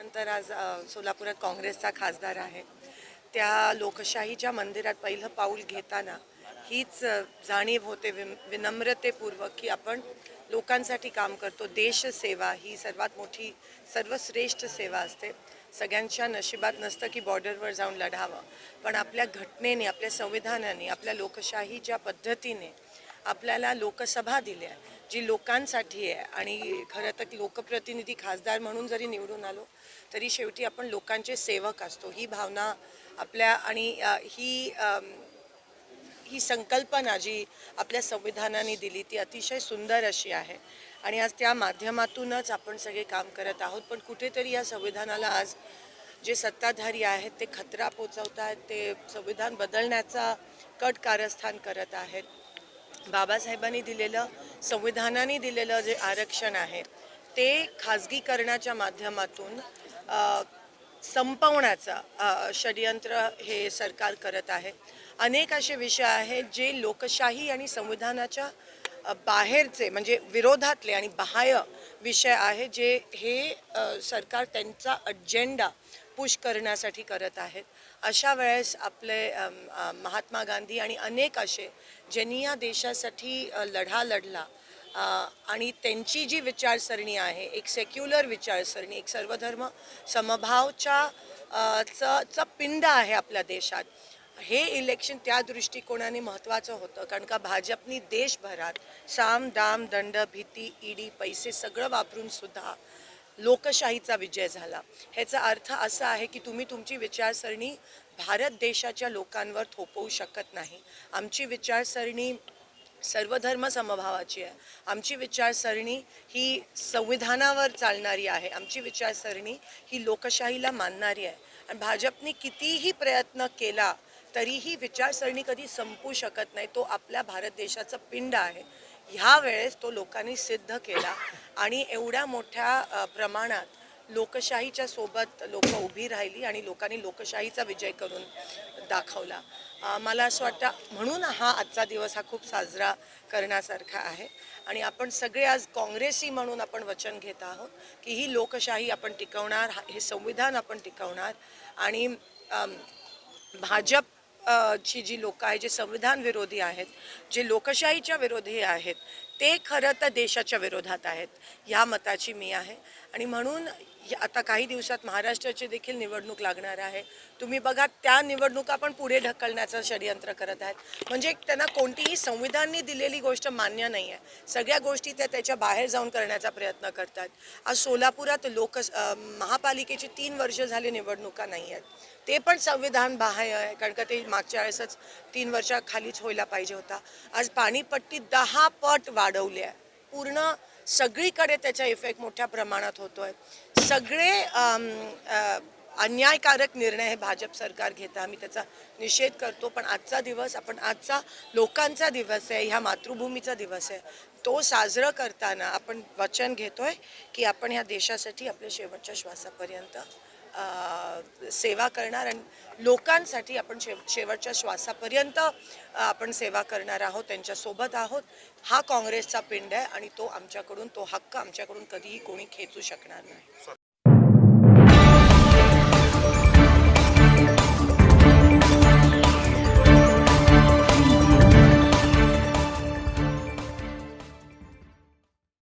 नंतर आज सोलापुरात काँग्रेसचा खासदार आहे. त्या लोकशाहीच्या मंदिरात पहिलं पाऊल घेताना हीच जाणीव होते विम विनम्रतेपूर्वक की आपण लोकांसाठी काम करतो. देशसेवा ही सर्वात मोठी सर्वश्रेष्ठ सेवा असते. सगळ्यांच्या नशिबात नसतं की बॉर्डरवर जाऊन लढावं. पण आपल्या घटनेने आपल्या संविधानाने आपल्या लोकशाहीच्या पद्धतीने आपल्याला लोकसभा दिल्या जी लोकांसाठी आहे आणि खरं तर लोकप्रतिनिधी खासदार म्हणून जरी निवडून आलो तरी शेवटी आपण लोकांचे सेवक असतो. ही भावना आपल्या आणि ही ही संकल्पना जी आपल्या संविधानाने दिली ती अतिशय सुंदर अशी आहे. आणि आज त्या माध्यमातूनच आपण सगळे काम करत आहोत. पण कुठेतरी या संविधानाला आज जे सत्ताधारी आहेत ते खतरा पोचवत आहेत ते संविधान बदलण्याचा कट कारस्थान करत आहेत. बाबासाहेबांनी दिलेलं संविधानाने दिलेलं जे आरक्षण आहे ते खाजगीकरणाच्या माध्यमातून संपवण्याचा षडयंत्र हे सरकार करत आहे. अनेक असे विषय आहेत जे लोकशाही आणि संविधानाच्या बाहेरचे म्हणजे विरोधातले आणि बाह्य विषय आहे जे हे सरकार त्यांचा अजेंडा पुश करण्यासाठी करत आहेत. अशा वेळेस आपले महात्मा गांधी आणि अनेक असे ज्यांनी या देशासाठी लढा लढला. आणि त्यांची जी विचारसरणी आहे एक सेक्युलर विचारसरणी एक सर्वधर्म समभावच्या अ, च पिंड आहे आपल्या देशात. हे इलेक्शन त्या दृष्टिकोनाने महत्त्वाचं होतं कारण का भाजपनी देशभरात साम दाम दंड भीती ईडी पैसे सगळं वापरून सुद्धा लोकशाहीचा विजय झाला. ह्याचा अर्थ असा आहे की तुम्ही तुमची विचारसरणी भारत देशाच्या लोकांवर थोपवू शकत नाही. आमची विचारसरणी सर्वधर्म समभावाची आहे. आमची विचारसरणी ही संविधानावर चालणारी आहे. आमची विचारसरणी ही लोकशाहीला मानणारी आहे. आणि भाजपने कितीही प्रयत्न केला तरीही विचारसरणी कधी संपू शकत नाही. तो आपल्या भारत देशाचा पिंड आहे. ह्या वेळेस तो लोकांनी सिद्ध केला. आणि एवढ्या मोठ्या प्रमाणात लोकशाहीच्या सोबत लोक उभी राहिली आणि लोकांनी लोकशाहीचा विजय करून दाखवला. मला असं वाटतं म्हणून हा आजचा दिवस हा खूप साजरा करण्यासारखा आहे. आणि आपण सगळे आज काँग्रेसी म्हणून आपण वचन घेत आहोत की ही लोकशाही आपण टिकवणार हा- हे संविधान आपण टिकवणार. आणि भाजप ची जी लोक आहे जे संविधान विरोधी आहेत जे लोकशाहीच्या विरोधी आहेत ते खरं तर देशाच्या विरोधात आहेत ह्या मताची मी आहे. आणि म्हणून आता काही दिवसात महाराष्ट्राची देखील निवडणूक लागणार आहे. तुम्ही बघा त्या निवडणुका पण पुढे ढकलण्याचं षडयंत्र करत आहेत. म्हणजे त्यांना कोणतीही संविधानने दिलेली गोष्ट मान्य नाही आहे सगळ्या गोष्टी त्या त्याच्या बाहेर जाऊन करण्याचा प्रयत्न करतात. आज सोलापुरात लोक महापालिकेची तीन वर्ष झाली निवडणुका नाही आहेत ते पण संविधान बाह्य आहे कारण का ते मागच्या वेळेसच तीन वर्षाखालीच व्हायला पाहिजे होता. आज पाणीपट्टी दहा पट वाढ आहे पूर्ण सगळीकडे त्याचा इफेक्ट मोठ्या प्रमाणात होतो आहे सगळे अन्यायकारक निर्णय हे भाजप सरकार घेतं. आम्ही त्याचा निषेध करतो पण आजचा दिवस आपण आजचा लोकांचा दिवस आहे ह्या मातृभूमीचा दिवस आहे. तो साजरा करताना आपण वचन घेतोय की आपण ह्या देशासाठी आपल्या शेवटच्या श्वासापर्यंत सेवा करणार आणि लोकांसाठी आपण शेव शेवटच्या श्वासापर्यंत आपण सेवा करणार आहोत त्यांच्यासोबत आहोत. हा काँग्रेसचा पिंड आहे आणि तो आमच्याकडून तो हक्क आमच्याकडून कधीही कोणी खेचू शकणार नाही.